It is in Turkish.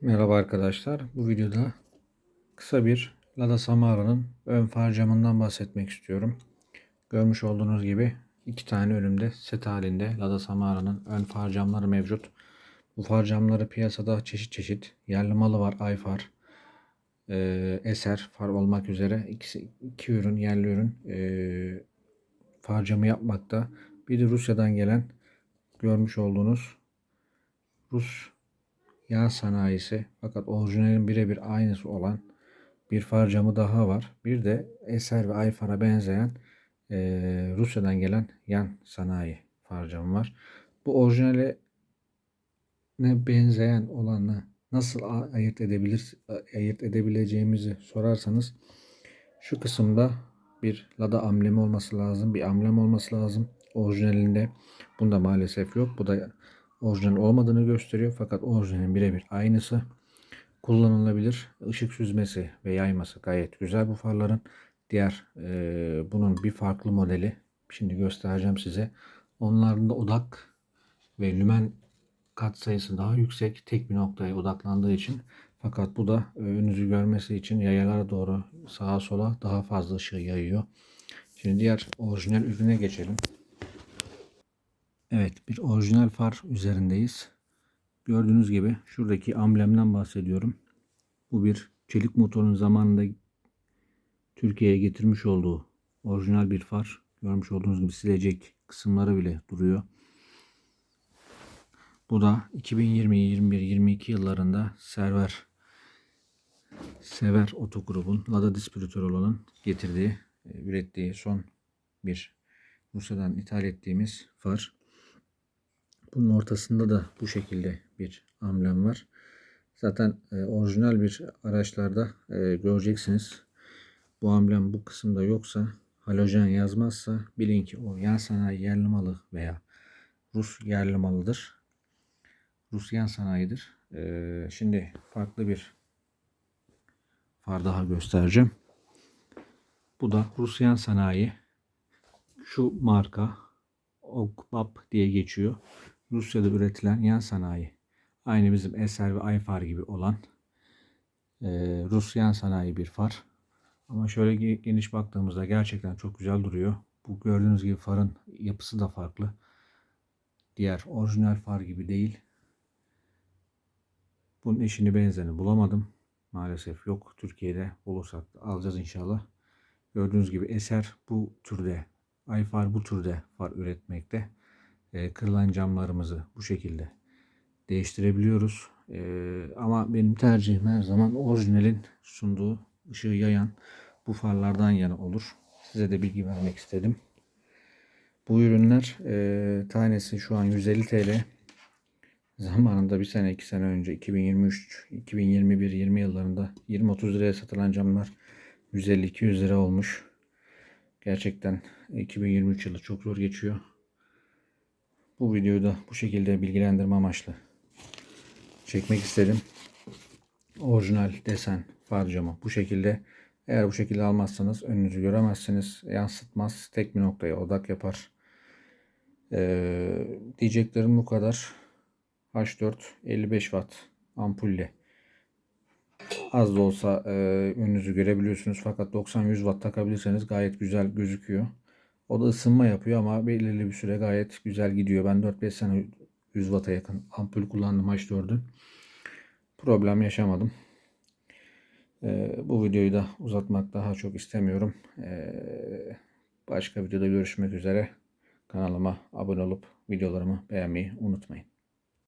Merhaba arkadaşlar. Bu videoda kısa bir Lada Samara'nın ön far camından bahsetmek istiyorum. Görmüş olduğunuz gibi iki tane önümde set halinde Lada Samara'nın ön far camları mevcut. Bu far camları piyasada çeşit çeşit. Yerli malı var Ayfar, e, Eser far olmak üzere ikisi, iki ürün yerli ürün e, far camı yapmakta. Bir de Rusya'dan gelen görmüş olduğunuz Rus yağ sanayisi fakat orijinalin birebir aynısı olan bir far camı daha var. Bir de Eser ve Ayfar'a benzeyen e, Rusya'dan gelen yan sanayi far camı var. Bu orijinale ne benzeyen olanı nasıl ayırt edebilir ayırt edebileceğimizi sorarsanız şu kısımda bir Lada amblemi olması lazım. Bir amblem olması lazım. Orijinalinde bunda maalesef yok. Bu da orijinal olmadığını gösteriyor. Fakat orijinalin birebir aynısı. Kullanılabilir. Işık süzmesi ve yayması gayet güzel bu farların. Diğer e, bunun bir farklı modeli. Şimdi göstereceğim size. Onların da odak ve lümen katsayısı daha yüksek. Tek bir noktaya odaklandığı için. Fakat bu da önünüzü görmesi için yayalara doğru sağa sola daha fazla ışığı yayıyor. Şimdi diğer orijinal ürüne geçelim. Evet bir orijinal far üzerindeyiz. Gördüğünüz gibi şuradaki amblemden bahsediyorum. Bu bir çelik motorun zamanında Türkiye'ye getirmiş olduğu orijinal bir far. Görmüş olduğunuz gibi silecek kısımları bile duruyor. Bu da 2020, 21, 22 yıllarında Server Sever Otogrup'un Lada distribütör olanın getirdiği, e, ürettiği son bir Rusya'dan ithal ettiğimiz far. Bunun ortasında da bu şekilde bir amblem var. Zaten e, orijinal bir araçlarda e, göreceksiniz. Bu amblem bu kısımda yoksa halojen yazmazsa bilin ki o yan sanayi yerli malı veya Rus yerli malıdır. Rus yan sanayidir. E, şimdi farklı bir far daha göstereceğim. Bu da Rus yan sanayi. Şu marka Okbap diye geçiyor. Rusya'da üretilen yan sanayi. Aynı bizim Eser ve Ayfar gibi olan e, Rus yan sanayi bir far. Ama şöyle ge- geniş baktığımızda gerçekten çok güzel duruyor. Bu gördüğünüz gibi farın yapısı da farklı. Diğer orijinal far gibi değil. Bunun eşini benzerini bulamadım. Maalesef yok. Türkiye'de bulursak alacağız inşallah. Gördüğünüz gibi Eser bu türde, Ayfar bu türde far üretmekte e, kırılan camlarımızı bu şekilde değiştirebiliyoruz. E, ama benim tercihim her zaman orijinalin sunduğu ışığı yayan bu farlardan yana olur. Size de bilgi vermek istedim. Bu ürünler e, tanesi şu an 150 TL. Zamanında bir sene iki sene önce 2023, 2021, 20 yıllarında 20-30 liraya satılan camlar 150-200 lira olmuş. Gerçekten 2023 yılı çok zor geçiyor. Bu videoyu da bu şekilde bilgilendirme amaçlı çekmek istedim. Orijinal desen far camı bu şekilde. Eğer bu şekilde almazsanız önünüzü göremezsiniz. Yansıtmaz. Tek bir noktaya odak yapar. Ee, diyeceklerim bu kadar. H4 55 watt ampulle az da olsa e, önünüzü görebiliyorsunuz. Fakat 90-100 watt takabilirseniz gayet güzel gözüküyor. O da ısınma yapıyor ama belirli bir süre gayet güzel gidiyor. Ben 4-5 sene 100 watt'a yakın ampul kullandım H4'ü. Problem yaşamadım. Ee, bu videoyu da uzatmak daha çok istemiyorum. Ee, başka videoda görüşmek üzere. Kanalıma abone olup videolarımı beğenmeyi unutmayın.